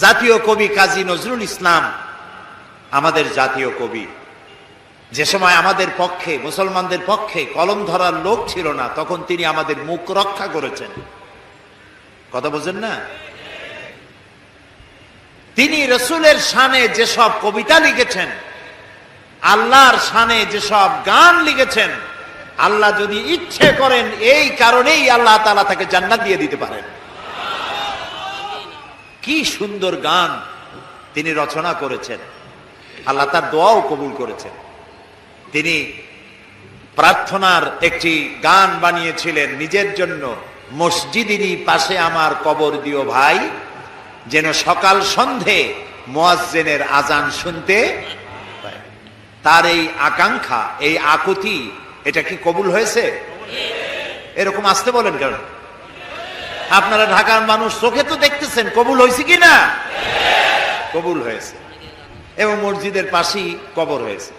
জাতীয় কবি কাজী নজরুল ইসলাম, আমাদের জাতীয় কবি। যে সময় আমাদের পক্ষে, মুসলমানদের পক্ষে কলম ধরার লোক ছিল না, তখন তিনি আমাদের মুখ রক্ষা করেছেন। কথা বোঝেন না? তিনি রসুলের শানে যেসব কবিতা লিখেছেন, আল্লাহর শানে যেসব গান লিখেছেন, আল্লাহ যদি ইচ্ছে করেন, এই কারণেই আল্লাহ তালা তাকে জান্নাত দিয়ে দিতে পারেন। কি সুন্দর গান তিনি রচনা করেছেন। আল্লাহ তার দোয়াও কবুল করেছেন। তিনি প্রার্থনার একটি গান বানিয়েছিলেন, নিজের জন্য মসজিদেরই পাশে আমার কবর দিও ভাই, যেন সকাল সন্ধে মোয়াজ্জেনের আজান শুনতে তার এই আকাঙ্ক্ষা, এই আকুতি, এটা কি কবুল হয়েছে? এরকম আসতে বলেন কেন? আপনারা ঢাকার মানুষ, চোখে তো দেখতেছেন, কবুল হয়েছে কি না কবুল হয়েছে। এবং মসজিদের পাশেই কবর হয়েছে।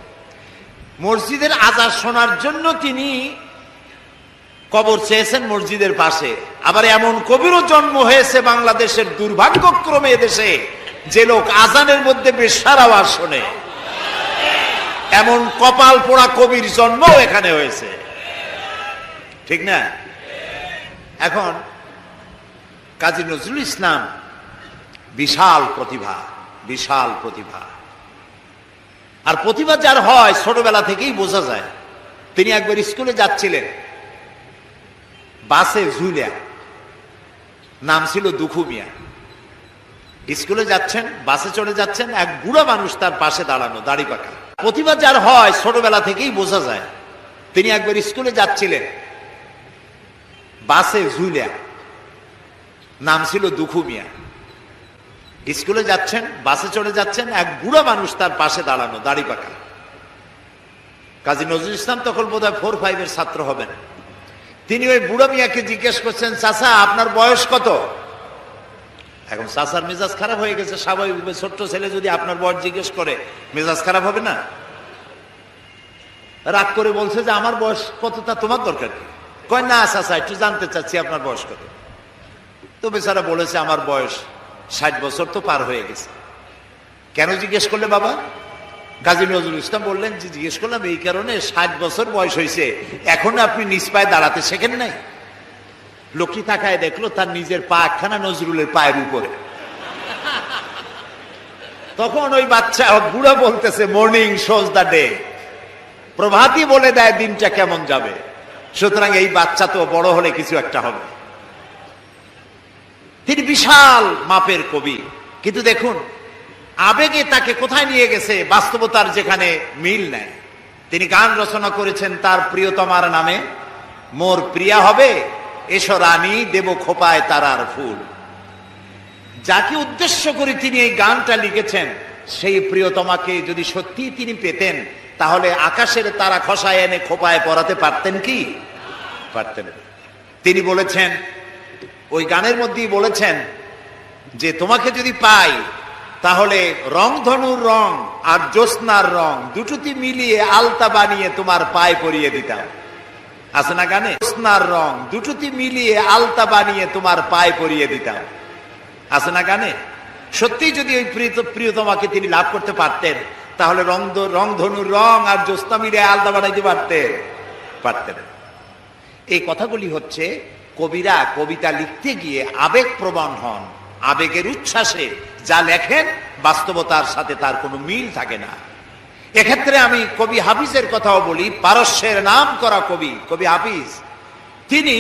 মসজিদের আজার শোনার জন্য তিনি কবর চেয়েছেন মসজিদের পাশে। আবার এমন কবিরও জন্ম হয়েছে বাংলাদেশের দুর্ভাগ্যক্রমে দেশে যে লোক আজানের মধ্যে বেশার আওয়াজ শোনে। এমন কপাল পোড়া কবির জন্মও এখানে হয়েছে। ঠিক না? এখন কাজী নজরুল ইসলাম, বিশাল প্রতিভা বিশাল প্রতিভা। আর প্রতিভা যার হয় ছোটবেলা থেকেই বোঝা যায়। তিনি একবার স্কুলে যাচ্ছিলেন। বাসে ঝুলিয়া নাম ছিল দুখু মিয়া। স্কুলে যাচ্ছেন, বাসে চলে যাচ্ছেন, এক বুড়া মানুষ তার পাশে দাঁড়ানো, দাড়ি পাকা। প্রতিভা যার হয় ছোটবেলা থেকেই বোঝা যায়। তিনি একবার স্কুলে যাচ্ছিলেন। বাসে ঝুলিয়া নাম ছিল দুখু মিয়া। স্কুলে যাচ্ছেন, বাসে চড়ে যাচ্ছেন, এক বুড়া মানুষ তার পাশে দাঁড়ানো, দাড়ি পাকা। কাজী নজরুল ইসলাম তখন বোধ হয় ফোর ফাইভের ছাত্র হবেন। তিনি ওই বুড়া মিয়াকে জিজ্ঞেস করছেন, চাচা, আপনার বয়স কত? এখন চাচার মেজাজ খারাপ হয়ে গেছে স্বাভাবিক ছোট্ট ছেলে যদি আপনার বয়স জিজ্ঞেস করে, মেজাজ খারাপ হবে না? রাগ করে বলছে যে, আমার বয়স কত তা তোমার দরকার কি? কয়, না, চাচা, একটু জানতে চাচ্ছি, আপনার বয়স কত? তো বেচারা বলেছে, আমার বয়স ষাট বছর তো পার হয়ে গেছে। কেন জিজ্ঞেস করলে বাবা? গাজী নজরুল ইসলাম বললেন যে জিজ্ঞেস করলাম, এই কারণে ষাট বছর বয়স হয়েছে, এখন আপনি নিজ পায়ে দাঁড়াতে শেখেন নাই? লোকটি তাকায় দেখল, তার নিজের পা একখানা নজরুলের পায়ের উপরে। তখন ওই বাচ্চা বুড়া বলতেছে, মর্নিং শোজ দ্য ডে। প্রভাতই বলে দেয়, দিনটা কেমন যাবে? সুতরাং এই বাচ্চা তো বড় হলে কিছু একটা হবে। তিনি বিশাল মাপের কবি। কিন্তু দেখুন, আবেগে তাকে কোথায় নিয়ে গেছে বাস্তবতার যেখানে মিল নেয় তিনি গান রচনা করেছেন তার প্রিয়তমার নামে, মোর প্রিয়া হবে, এসো রানী, দেব খোপায় তারার ফুল। যাকে উদ্দেশ্য করে তিনি এই গানটা লিখেছেন, সেই প্রিয়তমাকে যদি সত্যি তিনি পেতেন, তাহলে আকাশের তারা খসায় এনে খোপায় পড়াতে পারতেন কি? পারতেন তিনি বলেছেন ওই গানের মধ্যেই বলেছেন যে তোমাকে যদি পাই, তাহলে রংধনুর রং আর জ্যোৎস্নার রং দুটোতে মিলিয়ে আলতা বানিয়ে তোমার পায়ে পরিয়ে দিতাম। আছে না গানে? জ্যোৎস্নার রং দুটোতে মিলিয়ে আলতা বানিয়ে তোমার পায়ে পরিয়ে দিতাম। আছে না গানে? সত্যি যদি ওই প্রিয়- প্রিয়তমাকে তিনি লাভ করতে পারতেন, তাহলে রং রংধনুর রং আর জ্যোৎস্না মিলিয়ে আলতা বানাইতে পারতেন। পারতেন। এই কথাগুলি হচ্ছে কবিরা কবিতা লিখতে গিয়ে আবেগ প্রবণ হন, আবেগের উচ্ছ্বাসে, যা লেখেন বাস্তবতার সাথে তার কোনো মিল থাকে না। এক্ষেত্রে আমি কবি হাফিজের কথাও বলি, পারস্যের নাম করা কবি কবি হাফিজ, তিনি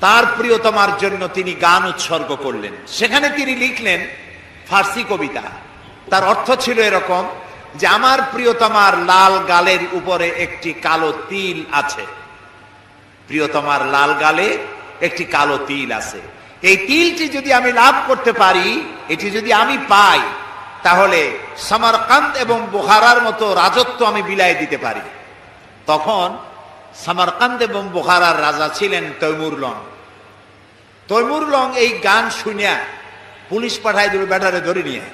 তার প্রিয়তমার জন্য তিনি গান উৎসর্গ করলেন। সেখানে তিনি লিখলেন ফার্সি কবিতা। তার অর্থ ছিল এরকম যে, আমার প্রিয়তমার লাল গালের উপরে একটি কালো তিল আছে। প্রিয়তমার লাল গালে একটি কালো তিল আছে। এই তিলটি যদি আমি লাভ করতে পারি, এটি যদি আমি পাই, তাহলে সামারকান্ত এবং বোহারার মতো রাজত্ব আমি বিলাই দিতে পারি। তখন সামারকান্ত এবং বোহারার রাজা ছিলেন তৈমুর লং। তৈমুর লং এই গান শুনিয়া পুলিশ পাঠায় দিল, ব্যাটারে ধরে নিয়ে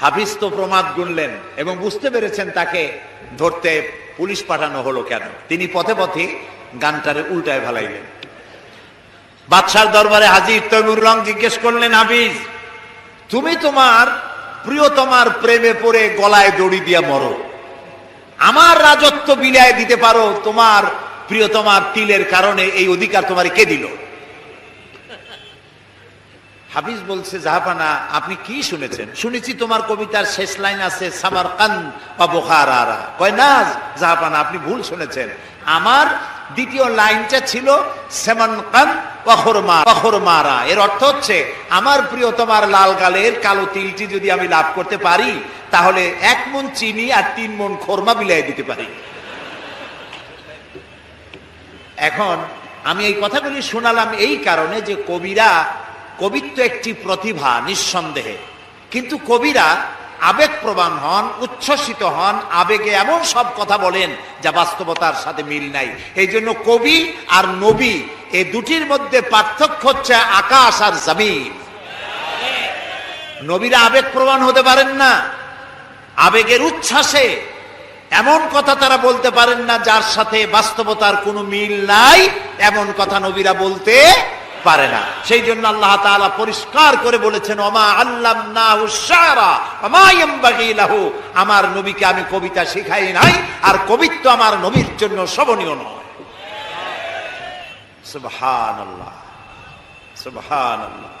হাফিজ তো প্রমাদ গুনলেন এবং বুঝতে পেরেছেন তাকে ধরতে পুলিশ পাঠানো হলো কেন? তিনি পথে পথে গানটারে উল্টায় ভালাইলেন বাদশার দরবারে হাজির তৈমুর রং জিজ্ঞেস করলেন হাফিজ তুমি তোমার প্রিয়তমার প্রেমে পড়ে গলায় দড়ি দিয়ে মরো। আমার রাজত্ব বিলায় দিতে পারো তোমার প্রিয়তমার তিলের কারণে এই অধিকার তোমার কে দিল? হাফিজ বলছে, জাহাপানা, আপনি কি শুনেছেন? শুনেছি তোমার কবিতার শেষ লাইন আছে সামার কান বা বোখারা কয়, না আপনি ভুল শুনেছেন। আমার দ্বিতীয় লাইনটা ছিল সেমন কান মারা এর অর্থ হচ্ছে, আমার প্রিয়তমার লাল গালের কালো তিলটি যদি আমি লাভ করতে পারি, তাহলে এক মন চিনি আর তিন মন খোরমা বিলাই দিতে পারি। এখন আমি এই কথাগুলি শোনালাম এই কারণে যে কবিরা কবিত্ব একটি প্রতিভা, নিঃসন্দেহে। কিন্তু কবিরা আবেগ প্রবান হন, উচ্ছ্বসিত হন, আবেগে এমন সব কথা বলেন যা বাস্তবতার সাথে মিল নাই। এই জন্য কবি আর নবী এই দুটির মধ্যে পার্থক্য হচ্ছে আকাশ আর জমিন। নবীরা আবেগ প্রবান হতে পারেন না। আবেগের উচ্ছ্বাসে এমন কথা তারা বলতে পারেন না যার সাথে বাস্তবতার কোনো মিল নাই। এমন কথা নবীরা বলতে পারে না। সেই জন্য আল্লাহ তাআলা পরিষ্কার করে বলেছেন, ওমা আল্লাম আমার নবীকে আমি কবিতা শিখাই নাই, আর কবিত্ব আমার নবীর জন্য শোভনীয় নয়। সুবহানাল্লাহ সুবহানাল্লাহ।